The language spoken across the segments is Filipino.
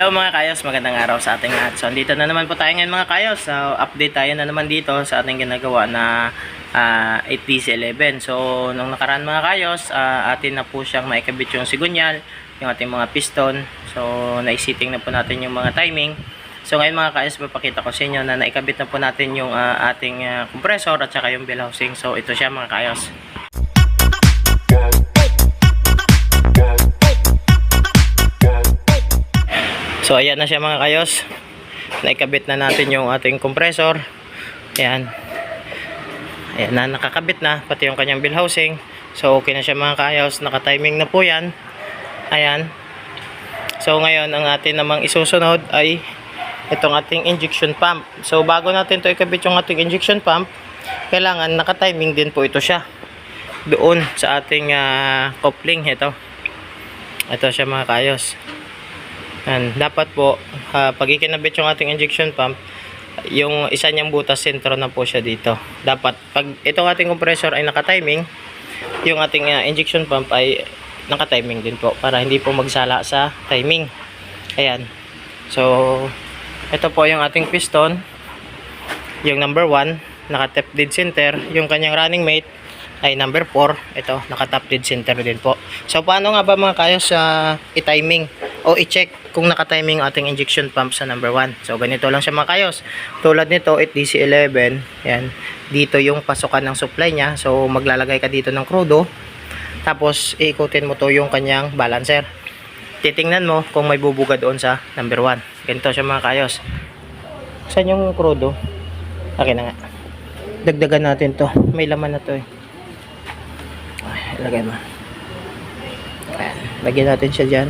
Hello mga kayos, magandang araw sa ating lahat. So, andito na naman po tayo ngayon mga kayos. So, update tayo na naman dito sa ating ginagawa na ah, 8DC11. So, nung nakaraan mga kayos, ah, atin na po siyang maikabit yung sigunyal, yung ating mga piston. So, naisiting na po natin yung mga timing. So, ngayon mga kayos, papakita ko sa inyo na naikabit na po natin yung ah, ating ah, compressor at saka yung bell housing. So, ito siya mga kayos. So ayan na siya mga kayos. Naikabit na natin yung ating compressor. Ayan. Ayan na nakakabit na pati yung kanyang bill housing. So okay na siya mga kayos. Naka-timing na po yan. Ayan. So ngayon ang atin namang isusunod ay itong ating injection pump. So bago natin to ikabit yung ating injection pump, kailangan naka-timing din po ito siya. Doon sa ating ah, coupling ito. Ito siya mga kayos. Yan, dapat po, ah, pag ikinabit yung ating injection pump, yung isa niyang butas sentro na po siya dito. Dapat, pag itong ating compressor ay naka-timing, yung ating ah, injection pump ay naka-timing din po para hindi po magsala sa timing. Ayan. So, ito po yung ating piston. Yung number 1, naka-tap dead center. Yung kanyang running mate ay number 4. Ito, naka-tap dead center din po. So, paano nga ba mga kayo sa i-timing o i-check kung naka-timing ating injection pump sa number 1. So, ganito lang siya mga kayos. Tulad nito, 8DC11. Yan. Dito yung pasukan ng supply niya. So, maglalagay ka dito ng crudo. Tapos, iikutin mo to yung kanyang balancer. Titingnan mo kung may bubuga doon sa number 1. Ganito siya mga kayos. Saan yung crudo? Akin na nga. Dagdagan natin to. May laman na to eh. Ay, lagay mo. Ayan. Lagyan natin siya dyan.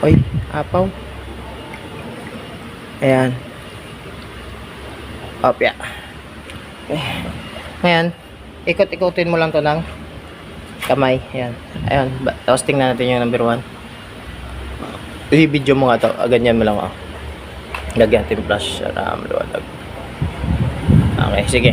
Oy, apaw. Ayan. Opya. Okay. Ngayon, ikot-ikotin mo lang to ng kamay. Ayan. Ayan. Tapos tingnan natin yung number 1. I-video mo nga to. Ah, ganyan mo lang oh. Lagyan natin flash. Ram, luwalag. Okay, sige.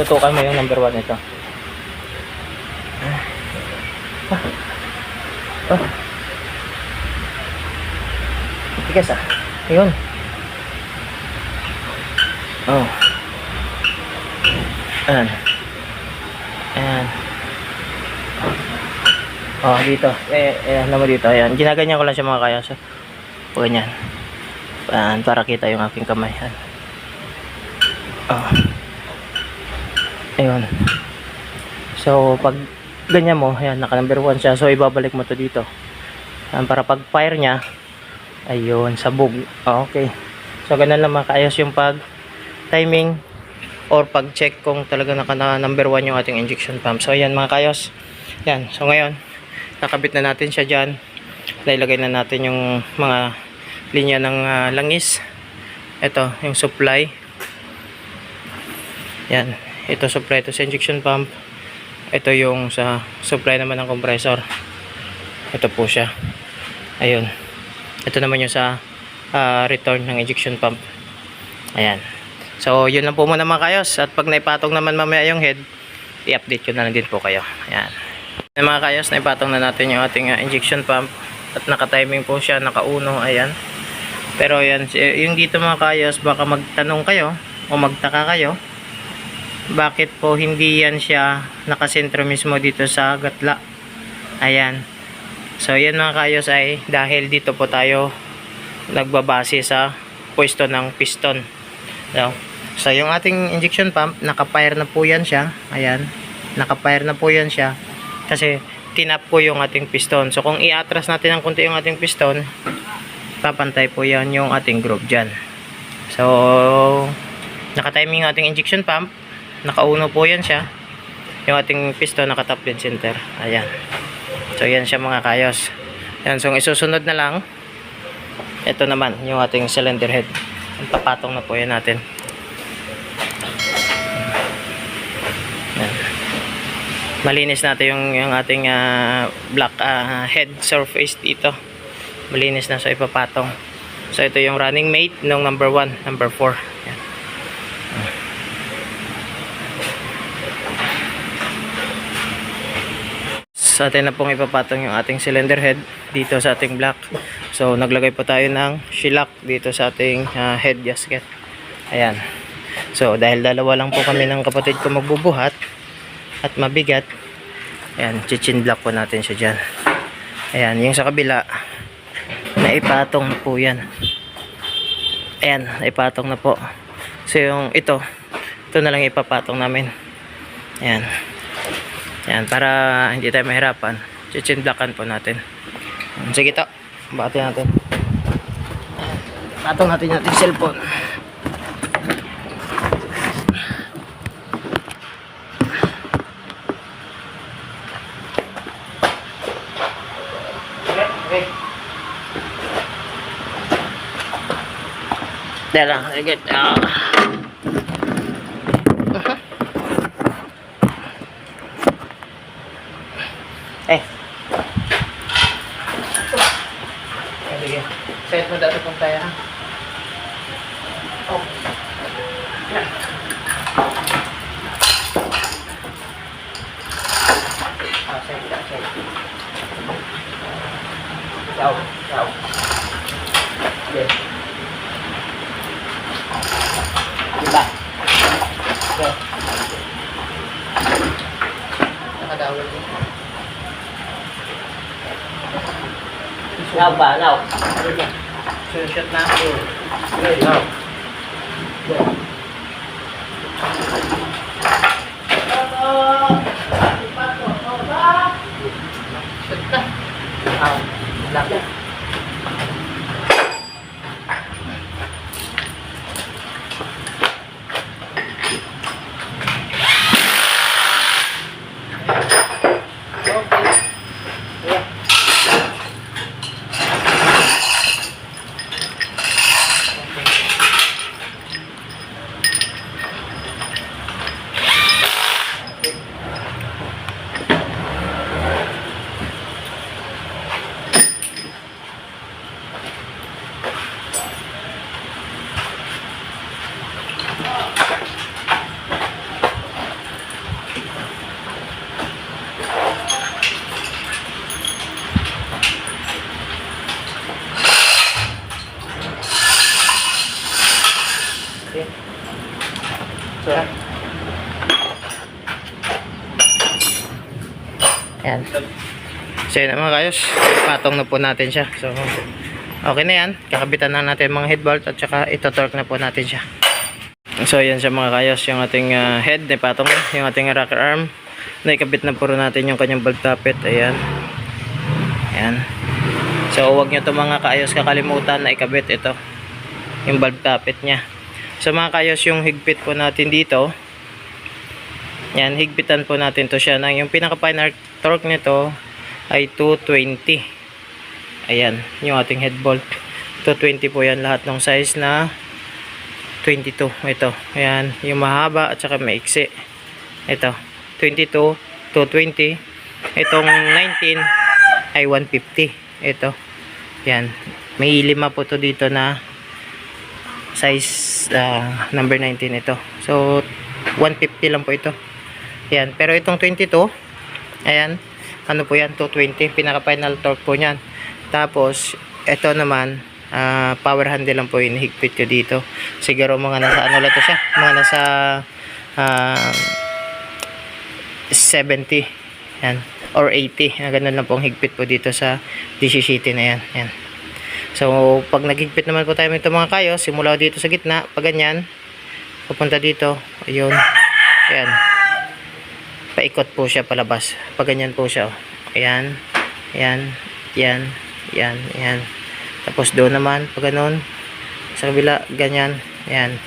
Tutukan mo yung number 1 ito. Ah. Oh. Tigas ah. Ayun. Oh. Ayan. Ayan. Oh, dito. Eh, eh, ano mo dito. Ayan. Ginaganyan ko lang siya mga kaya. So, ganyan. Ayan, para kita yung aking kamay. Ayan. Oh. Ayun. So, pag ganyan mo, ayan, naka number 1 siya. So, ibabalik mo to dito. Ayan, para pag fire niya, ayun, sabog. Ah, okay. So, ganun lang makaayos yung pag timing or pag check kung talaga naka na number 1 yung ating injection pump. So, ayan mga kayos. Yan. So, ngayon, nakabit na natin siya dyan. Nailagay na natin yung mga linya ng ah, langis. Ito, yung supply. Yan. Ito supply ito sa injection pump. Ito yung sa supply naman ng compressor. Ito po siya. Ayun. Ito naman yung sa ah, return ng injection pump. Ayan. So, yun lang po muna mga kayos. At pag naipatong naman mamaya yung head, i-update ko na lang din po kayo. Ayan. Ayan mga kayos, naipatong na natin yung ating ah, injection pump. At naka-timing po siya, naka-uno. Ayan. Pero ayan, yung dito mga kayos, baka magtanong kayo o magtaka kayo bakit po hindi yan siya nakasentro mismo dito sa gatla? Ayan. So yan mga kayos ay dahil dito po tayo nagbabase sa pwesto ng piston. No? so yung ating injection pump nakapire na po yan siya. Ayan. Nakapire na po yan siya. Kasi tinap po yung ating piston. So kung iatras natin ng konti yung ating piston papantay po yan yung ating groove dyan. So nakatiming ating injection pump nakauno po yan siya. Yung ating piston nakatap din center. Ayan. So yan siya mga kayos. Yan so isusunod na lang ito naman yung ating cylinder head. Ang papatong na po yan natin. Yan. malinis natin yung, yung ating ah, black ah, head surface dito. Malinis na so ipapatong. So ito yung running mate ng number 1 number 4 yan sa atin na pong ipapatong yung ating cylinder head dito sa ating block. So naglagay po tayo ng shellac dito sa ating ah, head gasket. Ayan. So dahil dalawa lang po kami ng kapatid ko magbubuhat at mabigat, ayan, chichin block po natin siya dyan. Ayan, yung sa kabila, naipatong na po yan. Ayan, naipatong na po. So yung ito, ito na lang ipapatong namin. Ayan. Ayan, para hindi tayo mahirapan, chichinblockan po natin. Sige to, bati natin. Patong natin yung ating cellphone. Dahil lang, sige. Ah. đâu? Đâu? Về đi lại về ở đâu luôn chưa chết nát rồi đâu Yeah. Ayan. So yun mga kayos, patong na po natin siya. So, okay na yan. Kakabitan na natin mga head bolt at saka ito-torque na po natin siya. So yan siya mga kayos, yung ating ah, head na patong yung ating rocker arm. Naikabit na po natin yung kanyang bolt tappet. Ayan. Ayan. So huwag nyo ito mga kayos kakalimutan na ikabit ito. Yung bulb tappet niya. So mga kayos yung higpit po natin dito. Yan, higpitan po natin to siya ng yung pinaka final torque nito ay 220. Ayan, yung ating head bolt. 220 po yan lahat ng size na 22. Ito, ayan, yung mahaba at saka maiksi. Ito, 22, 220. Itong 19 ay 150. Ito, yan. May lima po to dito na size ah, number 19 ito. So 150 lang po ito. Yan, pero itong 22 ayan, ano po yan 220 pinaka final torque po niyan. Tapos ito naman ah, power handle lang po yung higpit ko dito. Siguro mga nasa ano lang siya, mga nasa ah, 70 yan or 80 na ganun lang po ang higpit po dito sa DC City na yan yan So, pag naghigpit naman po tayo nito mga kayo, simula dito sa gitna, pag ganyan, pupunta dito, ayun, ayan, paikot po siya palabas, pag ganyan po siya, oh. ayan, ayan, ayan, ayan, ayan, tapos doon naman, pag ganun, sa kabila, ganyan, ayan,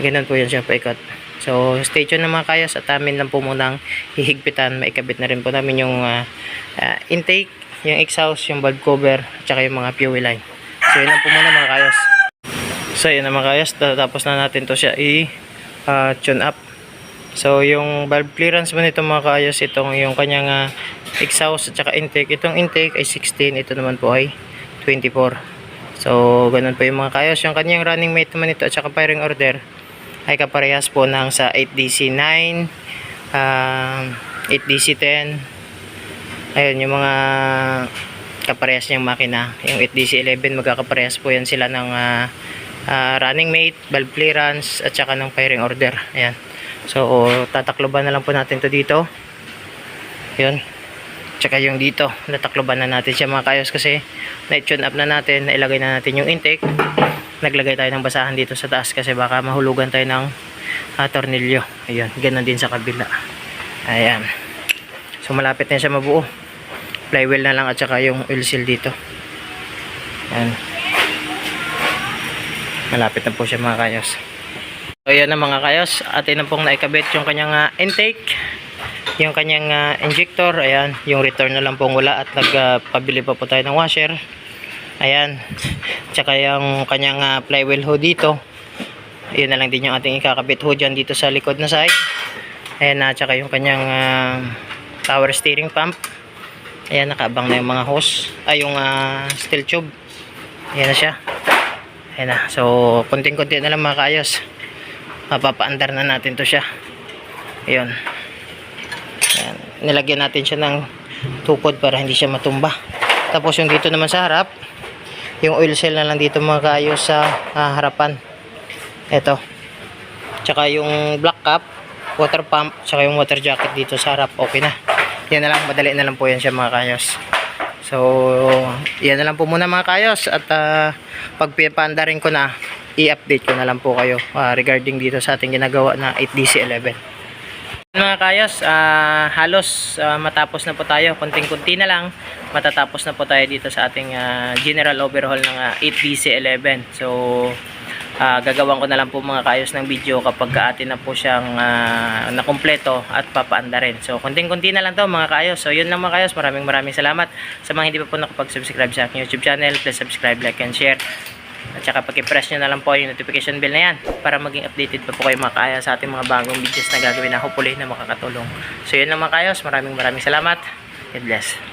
ganun po yan siya paikot. So, stay tuned na mga kayos at amin lang po munang hihigpitan, maikabit na rin po namin yung ah, ah, intake, yung exhaust, yung valve cover, at saka yung mga fuel line. So, yun lang po muna mga kayos. So, yun na mga kayos. Tapos na natin to siya i-tune up. So, yung valve clearance mo nito mga kayos, itong yung kanyang ah, exhaust at saka intake. Itong intake ay 16, ito naman po ay 24. So, ganun po yung mga kayos. Yung kanyang running mate naman ito at saka firing order ay kaparehas po ng sa 8DC9, um, 8DC10, ayun yung mga kaparehas niyang makina. Yung 8DC11 magkakaparehas po yan sila ng ah, ah, running mate, valve clearance at saka ng firing order. Ayan. So tatakloban na lang po natin to dito. Yun. Tsaka yung dito, natakloban na natin siya mga kayos kasi na-tune up na natin, nailagay na natin yung intake. Naglagay tayo ng basahan dito sa taas kasi baka mahulugan tayo ng ah, tornilyo. Ayun, ganun din sa kabila. Ayan. So malapit na siya mabuo. Flywheel na lang at saka yung oil seal dito. Ayan. Malapit na po siya mga kayos. So ayan na mga kayos, atin na pong naikabit yung kanyang ah, intake yung kanyang ah, injector, ayan, yung return na lang pong wala at nagpabili pa po tayo ng washer. Ayan. Tsaka yung kanyang ah, flywheel ho dito. Ayun na lang din yung ating ikakabit ho dyan dito sa likod na side. Ayan na, tsaka yung kanyang ah, power steering pump. Ayan, nakaabang na yung mga hose. Ay, yung ah, steel tube. Ayan na siya. Ayan na. So, kunting-kunti na lang mga kaayos. Mapapaandar na natin to siya. Ayun. Ayan. Nilagyan natin siya ng tukod para hindi siya matumba. Tapos yung dito naman sa harap, yung oil seal na lang dito mga kaayos sa ah, harapan. Ito. Tsaka yung black cap, water pump, tsaka yung water jacket dito sa harap, okay na. Yan na lang, madali na lang po yan siya mga kayos. So, yan na lang po muna mga kayos at uh, pag pipaanda rin ko na, i-update ko na lang po kayo ah, regarding dito sa ating ginagawa na 8DC11. Mga kayos, ah, halos ah, matapos na po tayo, konting-kunti na lang, matatapos na po tayo dito sa ating ah, general overhaul ng ah, 8DC11. So, ah, gagawan ko na lang po mga kayos ng video kapag atin na po siyang ah, nakumpleto at papaanda rin. So, konting-kunti na lang to mga kayos. So, yun lang mga kayos. Maraming maraming salamat sa mga hindi pa po nakapag-subscribe sa aking YouTube channel. Please subscribe, like, and share. At saka pag-press nyo na lang po yung notification bell na yan para maging updated pa po kayo mga kaya sa ating mga bagong videos na gagawin na hopefully na makakatulong. So yun lang mga kayos. Maraming maraming salamat. God bless.